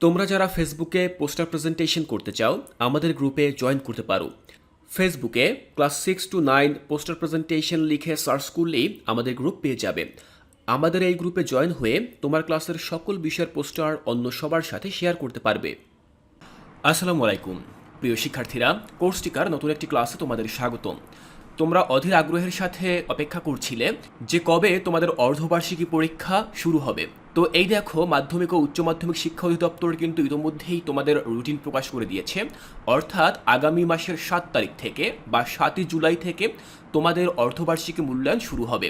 তোমরা যারা ফেসবুকে পোস্টার প্রেজেন্টেশন করতে চাও, আমাদের গ্রুপে জয়েন করতে পারো। ফেসবুকে class six to nine poster presentation লিখে সার্চ করলেই আমাদের গ্রুপ পেয়ে যাবে। আমাদের এই গ্রুপে জয়েন হয়ে তোমার ক্লাসের সকল বিষয়ের পোস্টার অন্য সবার সাথে শেয়ার করতে পারবে। আসসালামু আলাইকুম। প্রিয় শিক্ষার্থীরা কোর্স টিকার নতুন একটি ক্লাসে তোমাদের স্বাগতম। তোমরা অধীর আগ্রহের সাথে অপেক্ষা করছিলে যে কবে তোমাদের অর্ধবার্ষিকী পরীক্ষা শুরু হবে। তো এই দেখো, মাধ্যমিক ও উচ্চ মাধ্যমিক শিক্ষা অধিদপ্তর কিন্তু ইতোমধ্যেই তোমাদের রুটিন প্রকাশ করে দিয়েছে। অর্থাৎ আগামী মাসের সাত তারিখ থেকে বা সাতই জুলাই থেকে তোমাদের অর্ধবার্ষিকী মূল্যায়ন শুরু হবে।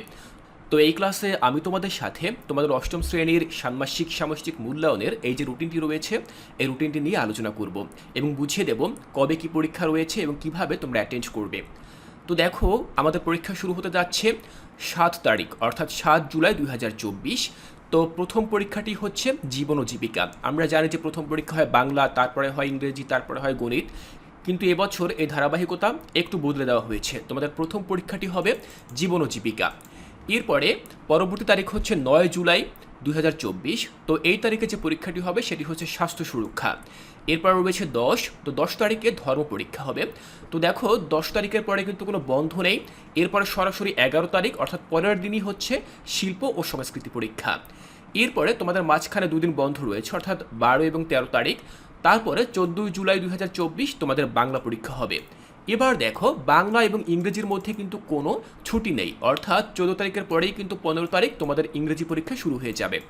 তো এই ক্লাসে আমি তোমাদের সাথে তোমাদের অষ্টম শ্রেণির ষান্মাসিক সামষ্টিক মূল্যায়নের এই যে রুটিনটি রয়েছে, এই রুটিনটি নিয়ে আলোচনা করব এবং বুঝিয়ে দেব কবে কি পরীক্ষা রয়েছে এবং কীভাবে তোমরা অ্যাটেন্ড করবে। তো দেখো, আমাদের পরীক্ষা শুরু হতে যাচ্ছে সাত তারিখ, অর্থাৎ সাত জুলাই দুই হাজার চব্বিশ। তো প্রথম পরীক্ষাটি হচ্ছে জীবন ও জীবিকা। আমরা জানি যে প্রথম পরীক্ষা হয় বাংলা, তারপরে হয় ইংরেজি, তারপরে হয় গণিত। কিন্তু এবছর এই ধারাবাহিকতা একটু বদলে দেওয়া হয়েছে। তোমাদের প্রথম পরীক্ষাটি হবে জীবন ও জীবিকা। এরপরে পরবর্তী তারিখ হচ্ছে নয় জুলাই। দুই হাজার চব্বিশ, তো এই তারিখে যে পরীক্ষাটি হবে সেটি হচ্ছে স্বাস্থ্য সুরক্ষা। এরপর রয়েছে দশ, তো দশ তারিখে ধর্ম পরীক্ষা হবে। তো দেখো, দশ তারিখের পরে কিন্তু কোনো বন্ধ নেই। এরপরে সরাসরি এগারো তারিখ, অর্থাৎ পরের দিনই হচ্ছে শিল্প ও সংস্কৃতি পরীক্ষা। এরপরে তোমাদের মাঝখানে দুদিন বন্ধ রয়েছে, অর্থাৎ বারো এবং তেরো তারিখ। তারপরে চোদ্দোই জুলাই দুই হাজার চব্বিশ তোমাদের বাংলা পরীক্ষা হবে। এবার দেখো, বাংলা এবং ইংরেজির মধ্যে কিন্তু কোনো ছুটি নেই। অর্থাৎ চোদ্দ তারিখের পরেই কিন্তু পনেরো তারিখ তোমাদের ইংরেজি পরীক্ষা শুরু হয়ে যাবে।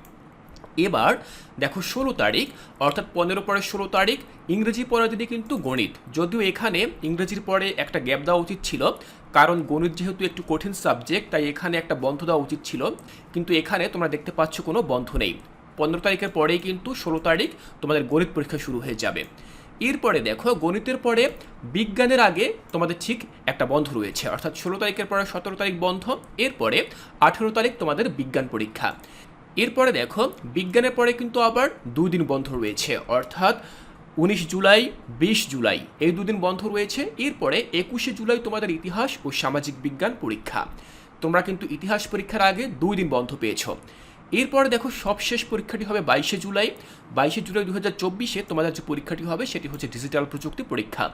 এবার দেখো, ষোলো তারিখ, অর্থাৎ পনেরো পরে ষোলো তারিখ, ইংরেজি পরের দিনে কিন্তু গণিত। যদিও এখানে ইংরেজির পরে একটা গ্যাপ দেওয়া উচিত ছিল, কারণ গণিত যেহেতু একটু কঠিন সাবজেক্ট, তাই এখানে একটা বন্ধ দেওয়া উচিত ছিল। কিন্তু এখানে তোমরা দেখতে পাচ্ছ কোনো বন্ধ নেই। পনেরো তারিখের পরেই কিন্তু ষোলো তারিখ তোমাদের গণিত পরীক্ষা শুরু হয়ে যাবে। এরপরে দেখো, গণিতের পরে বিজ্ঞানের আগে তোমাদের ঠিক একটা বন্ধ রয়েছে। অর্থাৎ ষোলো তারিখের পরে সতেরো তারিখ বন্ধ, এরপরে আঠেরো তারিখ তোমাদের বিজ্ঞান পরীক্ষা। এরপরে দেখো, বিজ্ঞানের পরে কিন্তু আবার দুই দিন বন্ধ রয়েছে। অর্থাৎ উনিশ জুলাই, বিশ জুলাই এই দুদিন বন্ধ রয়েছে। এরপরে একুশে জুলাই তোমাদের ইতিহাস ও সামাজিক বিজ্ঞান পরীক্ষা। তোমরা কিন্তু ইতিহাস পরীক্ষার আগে দুই দিন বন্ধ পেয়েছ। এরপরে দেখো সবশেষ পরীক্ষাটি হবে বাইশে জুলাই। বাইশে জুলাই দু হাজার চব্বিশে তোমাদের যে পরীক্ষাটি হবে সেটি হচ্ছে ডিজিটাল প্রযুক্তি পরীক্ষা।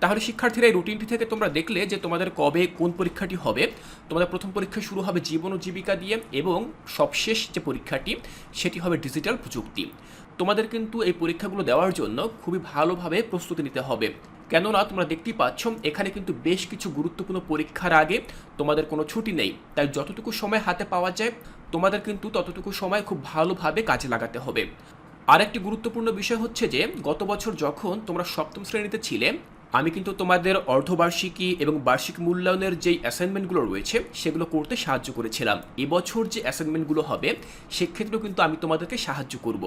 তাহলে শিক্ষার্থীরা এই রুটিনটি থেকে তোমরা দেখলে যে তোমাদের কবে কোন পরীক্ষাটি হবে। তোমাদের প্রথম পরীক্ষা শুরু হবে জীবন ও জীবিকা দিয়ে এবং সবশেষ যে পরীক্ষাটি সেটি হবে ডিজিটাল প্রযুক্তি। তোমাদের কিন্তু এই পরীক্ষাগুলো দেওয়ার জন্য খুবই ভালোভাবে প্রস্তুতি নিতে হবে। কেননা তোমরা দেখতেই পাচ্ছ, এখানে কিন্তু বেশ কিছু গুরুত্বপূর্ণ পরীক্ষার আগে তোমাদের কোনো ছুটি নেই। তাই যতটুকু সময় হাতে পাওয়া যায়, তোমাদের কিন্তু ততটুকু সময় খুব ভালোভাবে কাজে লাগাতে হবে। আরেকটি গুরুত্বপূর্ণ বিষয় হচ্ছে যে, গত বছর যখন তোমরা সপ্তম শ্রেণীতে ছিলে আমি কিন্তু তোমাদের অর্ধবার্ষিকী এবং বার্ষিক মূল্যায়নের যেই অ্যাসাইনমেন্টগুলো রয়েছে, সেগুলো করতে সাহায্য করেছিলাম। এবছর যে অ্যাসাইনমেন্টগুলো হবে, সেক্ষেত্রেও কিন্তু আমি তোমাদেরকে সাহায্য করব।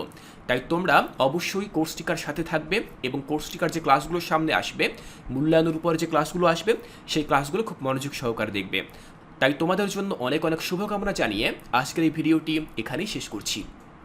তাই তোমরা অবশ্যই কোর্স টিকার সাথে থাকবে এবং কোর্স টিকার যে ক্লাসগুলো সামনে আসবে, মূল্যায়নের উপরে যে ক্লাসগুলো আসবে, সেই ক্লাসগুলো খুব মনোযোগ সহকারে দেখবে। তাই তোমাদের জন্য অনেক অনেক শুভকামনা জানিয়ে আজকের এই ভিডিওটি এখানেই শেষ করছি।